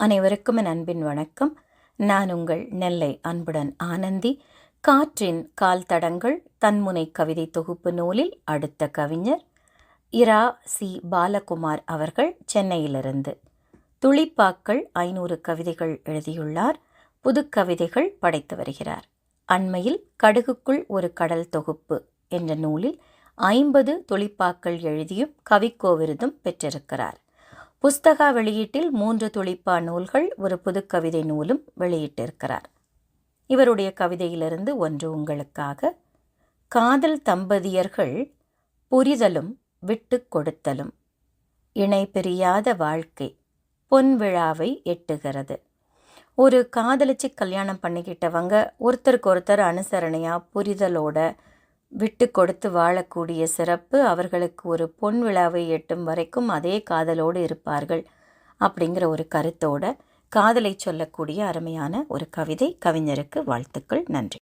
அனைவருக்கும் என் அன்பின் வணக்கம். நான் உங்கள் நெல்லை அன்புடன் ஆனந்தி. காற்றின் கால் தடங்கள் தன்முனை கவிதை தொகுப்பு நூலில் அடுத்த கவிஞர் இரா சி. பாலகுமார் அவர்கள் சென்னையிலிருந்து. துளிப்பாக்கள் ஐநூறு கவிதைகள் எழுதியுள்ளார். புது கவிதைகள் படைத்து வருகிறார். அண்மையில் கடுகுக்குள் ஒரு கடல் தொகுப்பு என்ற நூலில் ஐம்பது துளிப்பாக்கள் எழுதியும் கவிக்கோ விருதும் பெற்றிருக்கிறார். புஸ்தகா வெளியீட்டில் மூன்று துளிப்பா நூல்கள் ஒரு புதுக்கவிதை நூலும் வெளியிட்டிருக்கிறார். இவருடைய கவிதையிலிருந்து ஒன்று உங்களுக்காக. காதல் தம்பதியர்கள் புரிதலும் விட்டு கொடுத்தலும். இணை பிரியாத வாழ்க்கை பொன் விழாவை எட்டுகிறது. ஒரு காதலிச்சு கல்யாணம் பண்ணிக்கிட்டவங்க ஒருத்தருக்கு ஒருத்தர் அனுசரணையாக புரிதலோட விட்டு கொடுத்து வாழக்கூடிய சிறப்பு அவர்களுக்கு ஒரு பொன் விழாவை எட்டும் வரைக்கும் அதே காதலோடு இருப்பார்கள் அப்படிங்கிற ஒரு கருத்தோட காதலை சொல்லக்கூடிய அருமையான ஒரு கவிதை கவிஞருக்கு வாழ்த்துக்கள் நன்றி.